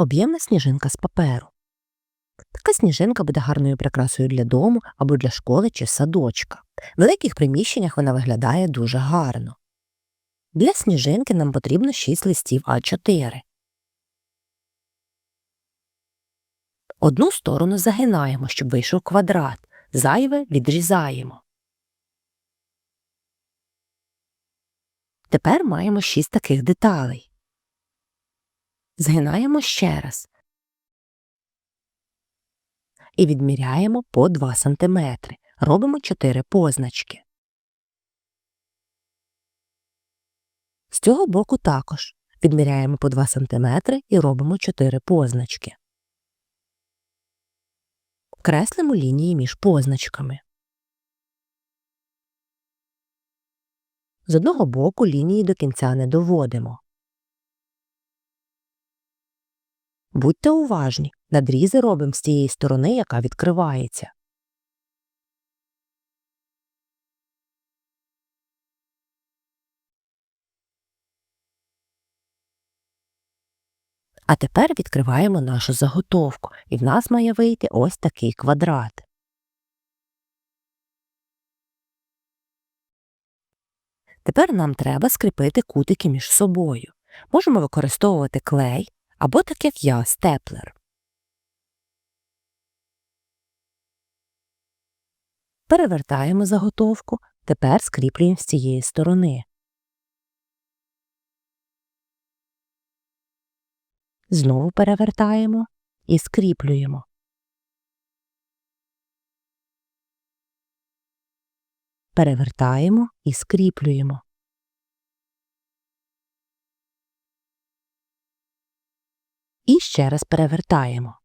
Об'ємна сніжинка з паперу. Така сніжинка буде гарною прикрасою для дому або для школи чи садочка. В великих приміщеннях вона виглядає дуже гарно. Для сніжинки нам потрібно 6 листів А4. Одну сторону загинаємо, щоб вийшов квадрат. Зайве відрізаємо. Тепер маємо 6 таких деталей. Згинаємо ще раз. І відміряємо по 2 см. Робимо 4 позначки. З цього боку також відміряємо по 2 см і робимо 4 позначки. Креслимо лінії між позначками. З одного боку лінії до кінця не доводимо. Будьте уважні, надрізи робимо з тієї сторони, яка відкривається. А тепер відкриваємо нашу заготовку, і в нас має вийти ось такий квадрат. Тепер нам треба скріпити кутики між собою. Можемо використовувати клей або, так як я, степлер. Перевертаємо заготовку, тепер скріплюємо з цієї сторони. Знову перевертаємо і скріплюємо. Перевертаємо і скріплюємо. І ще раз перевертаємо.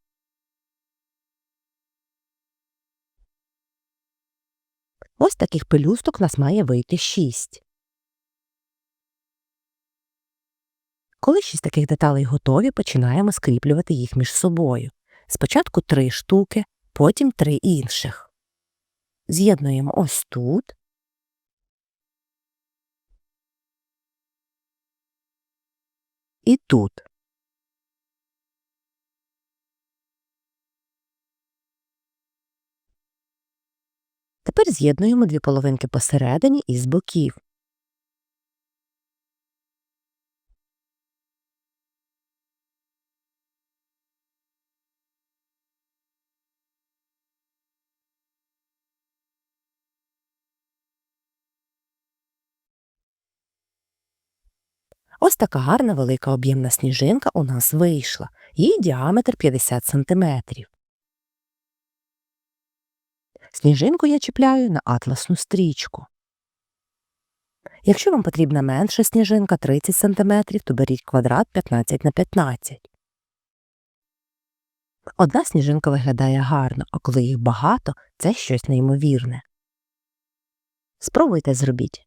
Ось таких пелюсток нас має вийти 6. Коли шість таких деталей готові, починаємо скріплювати їх між собою. Спочатку три штуки, потім три інших. З'єднуємо ось тут. І тут. Тепер з'єднуємо дві половинки посередині і з боків. Ось така гарна велика об'ємна сніжинка у нас вийшла. Її діаметр 50 см. Сніжинку я чіпляю на атласну стрічку. Якщо вам потрібна менша сніжинка 30 см, то беріть квадрат 15 на 15 Одна сніжинка виглядає гарно, а коли їх багато, це щось неймовірне. Спробуйте зробіть.